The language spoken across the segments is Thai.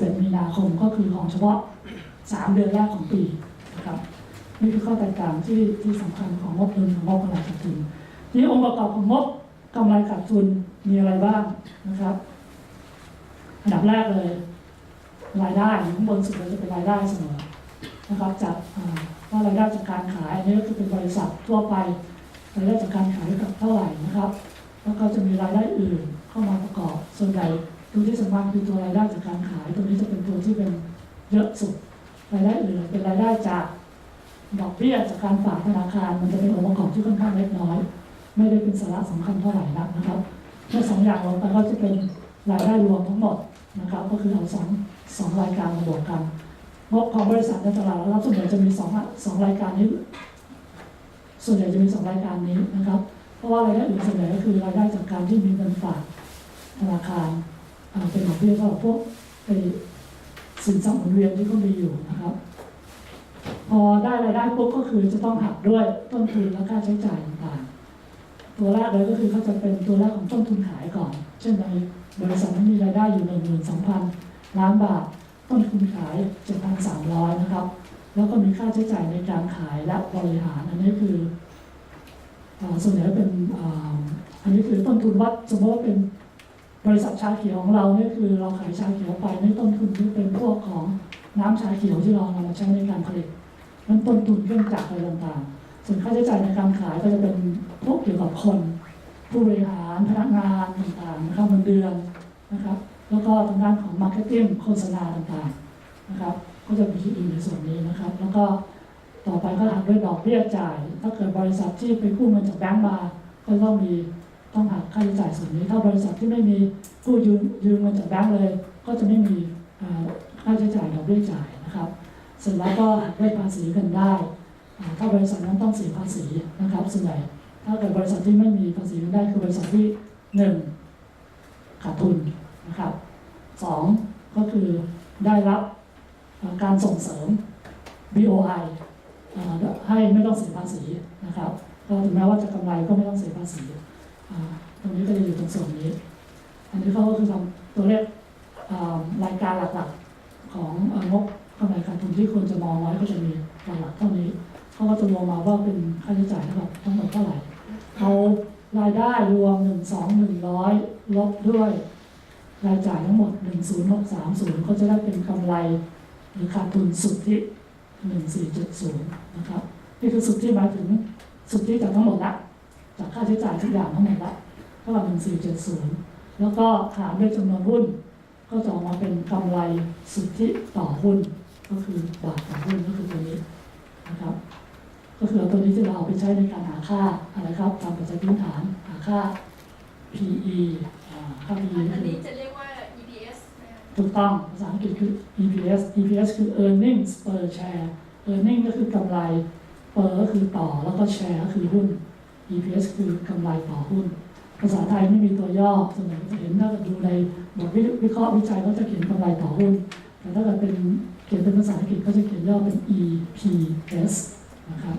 11 มีนาคมก็คือของเฉพาะ 3 เดือนแรกของปีนะครับนี่คือข้อแตกต่างที่ที่สำคัญของงบดุลกับงบกำไรขาดทุนทีนี้องค์ประกอบของงบกำไรขาดทุนมีอะไรบ้างนะครับ อันดับแรกเลย รายได้ข้างบนสุดเราจะเป็นรายได้เสมอนะครับจากว่ารายได้จากการขายอันนี้ก็คือเป็นบริษัททั่วไปรายได้จากการขายกับเท่าไหร่นะครับ แล้วก็จะมีรายได้อื่นเข้ามาประกอบส่วนใหญ่ ตัวที่สำคัญคือตัวรายได้จากการขายตัวนี้จะเป็นตัวที่เป็นเยอะสุดรายได้อื่นเป็นรายได้จากดอกเบี้ยจากการฝากธนาคารมันจะเป็นองค์ประกอบที่ค่อนข้างเล็กน้อย ไม่ได้เป็นสาระสำคัญเท่าไหร่นักนะครับเมื่อสองอย่างลงไปก็จะเป็นรายได้รวมทั้งหมดนะครับ ก็คือเอาสองสองรายการมาบวกกันงบของบริษัทในตลาดหลักทรัพย์ส่วนใหญ่จะมีสองสองรายการนี้ ส่วนใหญ่จะมีสองรายการนี้นะครับ เพราะว่ารายได้อื่นส่วนใหญ่ก็คือรายได้จากการที่มีเงินฝากธนาคาร เป็นดอกเบี้ยก็พวกไอสินทรัพย์หมุนเวียนที่เขามีอยู่นะครับ พอได้รายได้ปุ๊บก็คือจะต้องหักด้วยต้นทุนและค่าใช้จ่ายต่างๆ ตัวแรกเลยก็คือเขาจะเป็นตัวแรกของต้นทุนขายก่อน เช่นในบริษัทนั้นมีรายได้อยู่หนึ่งหมื่นสองพันล้านบาท ต้นทุนขายเจ็ดพันสามร้อยนะครับ แล้วก็มีค่าใช้จ่ายในการขายและบริหารอันนี้คืออส่วนใหญ่เป็นอ,อันนี้คือต้นทุนวัดสมมติว่าเป็น บริษัทชาเขียวของเราเนี่ยคือเราขายชาเขียวไปในต้นทุนที่เป็นพวกของน้ำชาเขียวที่เรานำมาใช้ในการผลิตนั้นต้นทุนเครื่องจักรอะไรต่างๆ ส่วนค่าใช้จ่ายในการขายก็จะเป็นพวกเกี่ยวกับคน ผู้บริหารพนักงานต่างๆนะครับเงินเดือนนะครับ แล้วก็ทางด้านของมาร์เก็ตติ้งโฆษณาต่างๆนะครับ ก็จะมีอยู่ในส่วนนี้นะครับ แล้วก็ต่อไปก็หักด้วยดอกเบี้ยจ่าย ถ้าเกิดบริษัทที่ไปกู้เงินจากแบงก์มาก็ต้องมี ต้องหักค่าใช้จ่ายส่วนนี้ ถ้าบริษัทที่ไม่มีกู้ยืมยืมเงินจากแบงก์เลย ก็จะไม่มีค่าใช้จ่ายดอกเบี้ยจ่ายนะครับ เสร็จแล้วก็หักด้วยภาษีกันได้ ถ้าบริษัทนั้นต้องเสียภาษีนะครับ ส่วนใหญ่ถ้าเกิดบริษัทที่ไม่มีภาษีกันได้คือบริษัทที่หนึ่งขาดทุนนะครับสองก็คือได้รับการส่งเสริม BOI อ่าให้ไม่ต้องเสียภาษีนะครับก็ถึงแม้ว่าจะกำไรก็ไม่ต้องเสียภาษี ตรงนี้ก็จะอยู่ตรงส่วนนี้ อันนี้เขาก็คือทำตัวเลขรายการหลักๆของงบกำไรขาดทุนที่ควรจะมองไว้ก็จะมีหลักๆเท่านี้เขาก็จะรวมมาว่าเป็นค่าใช้จ่ายทั้งหมดทั้งหมดเท่าไหร่เอารายได้รวมหนึ่งสองหนึ่งร้อยลบด้วยรายจ่ายทั้งหมดหนึ่งศูนย์หกสามศูนย์ก็จะได้เป็นกำไรหรือขาดทุนสุทธิหนึ่งสี่เจ็ดศูนย์นะครับนี่คือสุดที่หมายถึงสุดที่จากทั้งหมดละ จากค่าใช้จ่ายทุกอย่างทั้งหมดละเท่ากับหนึ่งสี่เจ็ดศูนย์แล้วก็หารด้วยจำนวนหุ้น ก็จะออกมาเป็นกำไรสุทธิต่อหุ้น ก็คือบาทต่อหุ้นก็คือตัวนี้นะครับ ก็คือเอาตัวนี้ที่เราเอาไปใช้ในการหาค่าอะไรครับตามปัจจัยพื้นฐานหาค่า PE อ่าค่า PE อันคือนี้จะเรียกว่า EPS นะคะถูกต้องภาษาอังกฤษคือ EPS EPS คือ earnings per share earning ก็คือกำไร per ก็คือต่อแล้วก็ share ก็คือหุ้น EPS คือกำไรต่อหุ้น ภาษาไทยไม่มีตัวย่อส่วนใหญ่จะเห็นถ้าเกิดดูในบทวิเคราะห์วิจัยก็จะเขียนกำไรต่อหุ้น แต่ถ้าเกิดเป็นเขียนเป็นภาษาอังกฤษก็จะเขียนย่อเป็น EPS นะครับ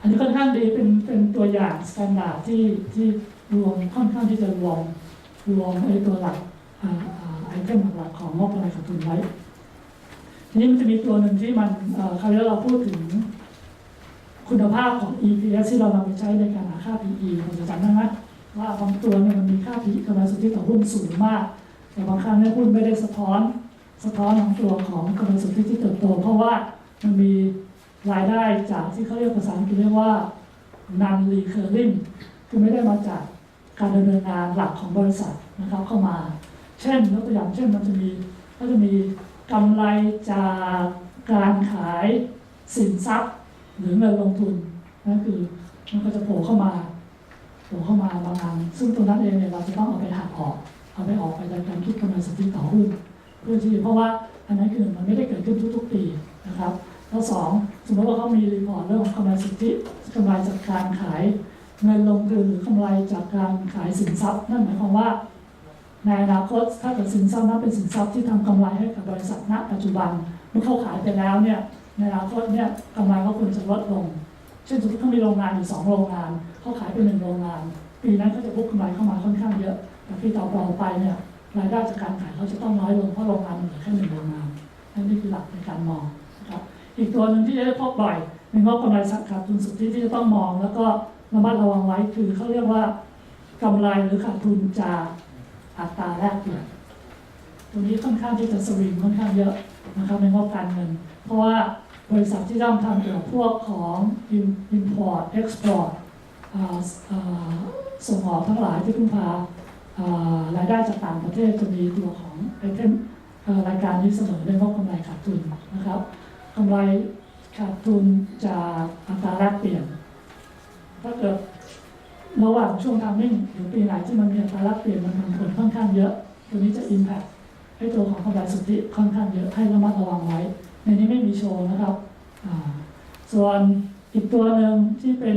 อันนี้ค่อนข้างดีเป็นเป็นตัวอย่างสแตนดาร์ดที่ที่รวมค่อนข้างที่จะรวมรวมไอ้ตัวหลักไอเทมหลักของงบกำไรขาดทุนไว้ทีนี้มันจะมีตัวหนึ่งที่มันคราวที่เราพูดถึง คุณภาพของ EPS ที่เรานำไปใช้ในการหาค่า PE เราจะจำได้ไหมว่าบางตัวเนี่ยมันมีค่า PE กำไรสุทธิต่อหุ้นสูงมาก แต่บางครั้งเนี่ยหุ้นไม่ได้สะท้อน สะท้อนของตัวของกำไรสุทธิที่เติบโต เพราะว่ามันมีรายได้จากที่เขาเรียกภาษาอังกฤษเรียกว่า non recurring คือไม่ได้มาจากการดำเนินงานหลักของบริษัทนะครับเข้ามา เช่นยกตัวอย่างเช่นมันจะมีก็จะมีกำไรจากการขายสินทรัพย์ หรือเงินลงทุนนั่นคือมันก็จะโผล่เข้ามาโผล่เข้ามาบางอันซึ่งตรงนั้นเองเนี่ยเราจะต้องเอาไปหักออก เอาไปออกไปจากการคิดกำไรสุทธิต่อหุ้นเพื่อที่เพราะว่าอันนั้นคือมันไม่ได้เกิดขึ้นทุกๆปีนะครับแล้วสองสมมติว่าเขามีรีพอร์ตเรื่องของกำไรสุทธิกำไรจากการขายเงินลงทุนหรือกำไรจากการขายสินทรัพย์ นั่นหมายความว่าในอนาคตถ้าเกิดสินทรัพย์นั้นเป็นสินทรัพย์ที่ทำกำไรให้กับบริษัทณปัจจุบันเมื่อเขาขายไปแล้วเนี่ย ในอนาคตเนี่ยกำไรก็ควรจะลดลง เช่นสมมติเขามีโรงงานอยู่สองโรงงานเขาขายไปหนึ่งโรงงาน ปีนั้นก็จะพุกกำไรเข้ามาค่อนข้างเยอะ แต่ปีต่อไปเนี่ยรายได้จากการขายเขาจะต้องน้อยลงเพราะโรงงานมันเหลือแค่หนึ่งโรงงานนั่นนี่คือหลักในการมองนะครับอีกตัวหนึ่งที่จะได้พบบ่อยในงบกำไรขาดทุนสุทธิที่จะต้องมอง แล้วก็ระมัดระวังไว้คือเขาเรียกว่ากำไรหรือขาดทุนจากอัตราแลกเปลี่ยนตัวนี้ค่อนข้างที่จะสวิงค่อนข้างเยอะนะครับในงบการเงิน เพราะว่า บริษัทที่ต้องทำเกี่ยวกับพวกของ Import export อ่าอ่าส่งออกทั้งหลายที่พึ่งพารายได้จากต่างประเทศจะมีตัวของไอเทมรายการนี้เสนอในงบกำไรขาดทุนนะครับกำไรขาดทุนจากอัตราแลกเปลี่ยนถ้าเกิดระหว่างช่วงทามมิ่งหรือปีไหนที่มันมีอัตราแลกเปลี่ยนมันมันผลค่อนข้างเยอะ ตัวนี้จะ impact ให้ตัวของกำไรสุทธิค่อนข้างเยอะให้ระมัดระวังไว้ ในนี้ไม่มีโชว์นะครับส่วนอีกตัวหนึ่งที่เป็น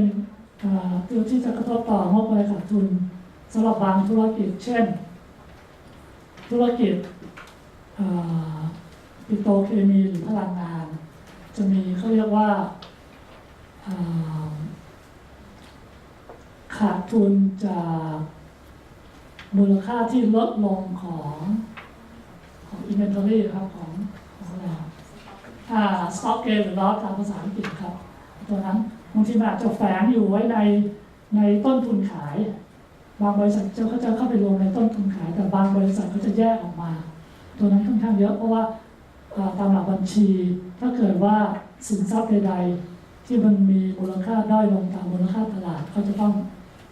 ตัวที่จะกระทบต่องบกำไรขาดทุนสำหรับบางธุรกิจ เช่น ธุรกิจปิโตรเคมีหรือพลังงาน จะมีเขาเรียกว่าขาดทุนจากมูลค่าที่ลดลงของของ inventory ครับของ อ่า stock gain หรือ loss ตามภาษาอังกฤษครับ ตัวนั้นบางทีมันอาจจะแฝงอยู่ไว้ในในต้นทุนขาย บางบริษัทเจ้าเขาจะเข้าไปรวมในต้นทุนขาย แต่บางบริษัทเขาจะแยกออกมา ตัวนั้นค่อนข้างเยอะเพราะว่าาตามหลักบัญชี ถ้าเกิดว่าสินทรัพย์ใดๆที่มันมีมูลค่าด้อยลงตามมูลค่าตลาดเขาจะต้อง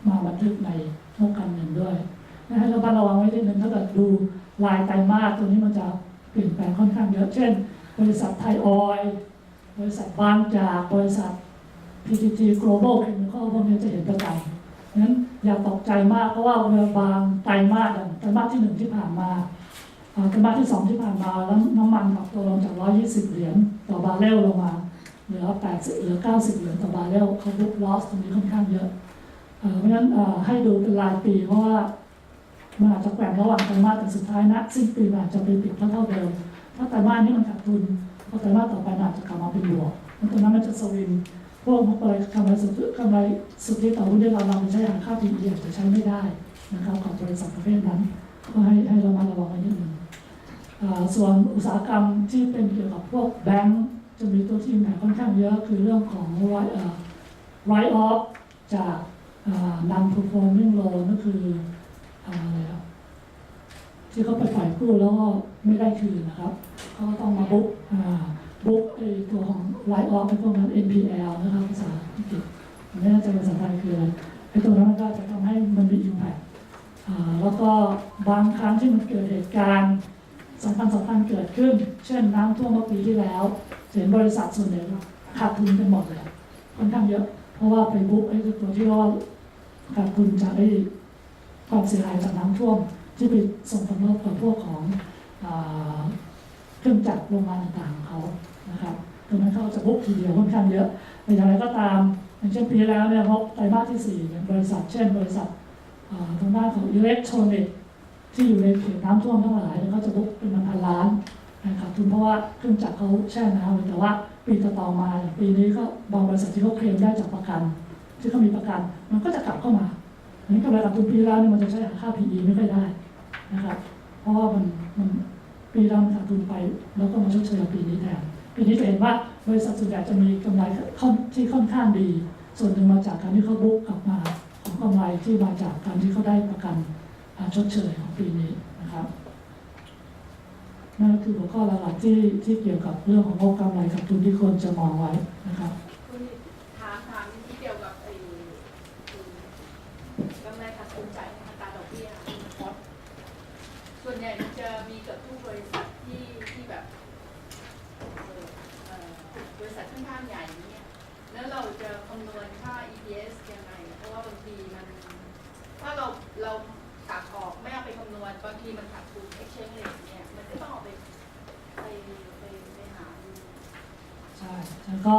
มาบันทึกในงบการเงินด้วยนะให้ระมัดระวังไว้นิดนึงถ้าเกิดดูรายไตรมาสตัวนี้มันจะเปลี่ยนแปลงค่อนข้างเยอะเช่น บริษัทไทยออยบริษัทบางจากบริษัท PTT Global Chemical พวกนี้จะเห็นประจำงั้นอย่าตกใจมากเพราะว่าเมื่อบางไตรมาสอย่างไตรมาสที่หนึ่งที่ผ่านมาไตรมาสที่สองที่ผ่านมาแล้วน้ำมันปรับตัวลงจาก 120 เหรียญต่อบาร์เรลลงมาเหลือ 80 เหลือ 90 เหรียญต่อบาร์เรลเขาบุกลอสตรงนี้ค่อนข้างเยอะเพราะฉะนั้นให้ดูเป็นรายปีเพราะว่ามันอาจจะแกว่งระหว่างไตรมาสแต่สุดท้ายนะสิ้นปีมันอาจจะไปปิดเท่าเดิม ถ้าไตรมาสนี้มันขาดทุนพอไตรมาสต่อไปมันอาจจะกลับมาเป็นบวกแล้วตรงนั้นมันจะสวิงพวกกำไรกำไรสุทธิกำไรสุทธิต่อหุ้นที่เรานำไปใช้หาค่า PE อาจจะใช้ไม่ได้นะครับของบริษัทประเภทนั้นก็ให้ให้ระมัดระวังไว้นิดหนึ่งส่วนอุตสาหกรรมที่เป็นเกี่ยวกับพวกแบงก์จะมีตัวที่แหนค่อนข้างเยอะคือเรื่องของ write เอ่อ write off จากอ่า non performing loan ก็คืออ่าอะไรครับที่เขาไปปล่อยกู้แล้วก็ ไม่ได้คืนนะครับเขาก็ต้องมาบุ๊กบุ๊กไอตัวของไลท์ออฟไอพวกนั้น NPL นะครับภาษาอังกฤษไม่น่ใจะภาษาไทยคืออะไรไอตัวนั้นมันก็จะทำให้มันมี impact อ่าแล้วก็บางครั้งที่มันเกิดเหตุการณ์สำคัญสำคัญเกิดขึ้น เช่นน้ำท่วมเมื่อปีที่แล้วเห็นบริษัทส่วนใหญ่ขาดทุนกันหมดเลยค่อนข้างเยอะ เพราะว่าไปบุ๊กไอ้ตัวที่ว่าขาดทุนจากไอ้ความเสียหายจากน้ำท่วมที่ไปส่งผลกระทบกับพวกของ เครื่องจักรโรงงานต่างๆเขานะครับตรงนั้นเขาจะบุกทีเดียวค่อนข้างเยอะแต่อย่างไรก็ตามอย่างเช่นปีแล้วเนี่ยงบไตรมาสที่สี่เนี่ยบริษัท เช่น บริษัททางด้านของอิเล็กทรอนิกส์ที่อยู่ในเขตน้ำท่วมทั้งหลายเขาจะบุกเป็นพันล้านนะครับทุนเพราะว่าเครื่องจักรเขาแช่น้ำแต่ว่าปีต่อมาอย่างปีนี้ก็บางบริษัทที่เขาเคลมได้จากประกันที่เขามีประกันมันก็จะกลับเข้ามาอันนี้กำไรขาดทุนปีแล้วเนี่ยมันจะใช้หาค่า PE ไม่ค่อยได้นะครับ เพราะว่ามัน มันปีแล้วมันขาดทุนไปแล้วก็มาชดเชยปีนี้แทนปีนี้จะเห็นว่าบริษัทส่วนใหญ่จะมีกำไรที่ค่อนข้างดี ส่วนหนึ่งมาจากการที่เขาบุกกลับมาของกำไรที่มาจากการที่เขาได้ประกันชดเชยของปีนี้นะครับนั่นก็คือหัวข้อหลักๆที่ที่เกี่ยวกับเรื่องของงบกำไรขาดทุนที่ควรจะมองไว้นะครับคุณถามถามที่เกี่ยวกับไอ้กำไรขาดทุนจ่ายอัตราดอกเบี้ยคอสส่วนใหญ่มันจะมีเกือบทุกบริษัทที่ที่แบบเอ่อเอ่อบริษัทค่อนข้างใหญ่เนี่ยแล้วเราจะคำนวณค่า EPS ยังไง เพราะว่าบางทีมัน ถ้า เราเราตัดออกไม่เอาไปคำนวณบางทีมันขาดทุน exchange rate เนี่ยมันก็ต้องเอาไปไปไปไปหาดูใช่แล้วก็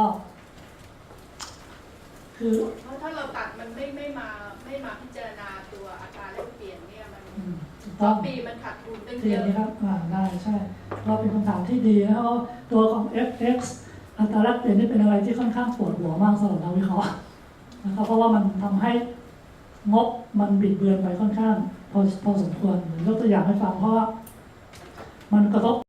คือเพราะถ้าเราตัดมันไม่ไม่มาไม่มาพิจารณาตัวอัตราแลกเปลี่ยนเนี่ยมันอืมถูกต่ต้ออง ปีมันขาดทุนตั้งทีเยอะนี้ครับอ่าได้ใช่ก็เป็นคำถามที่ดีนะครับเพราะตัวของ FX อัตราแลกเปลี่ยนนี่เป็นอะไรที่ค่อนข้างปวดหัวมากสำหรับนักวิเคราะห์นะครับเพราะว่ามันทำให้ งบมันบิดเบือนไปค่อนข้างพอพอสมควรยกตัวอย่างให้ฟังเพราะว่ามันกระทบ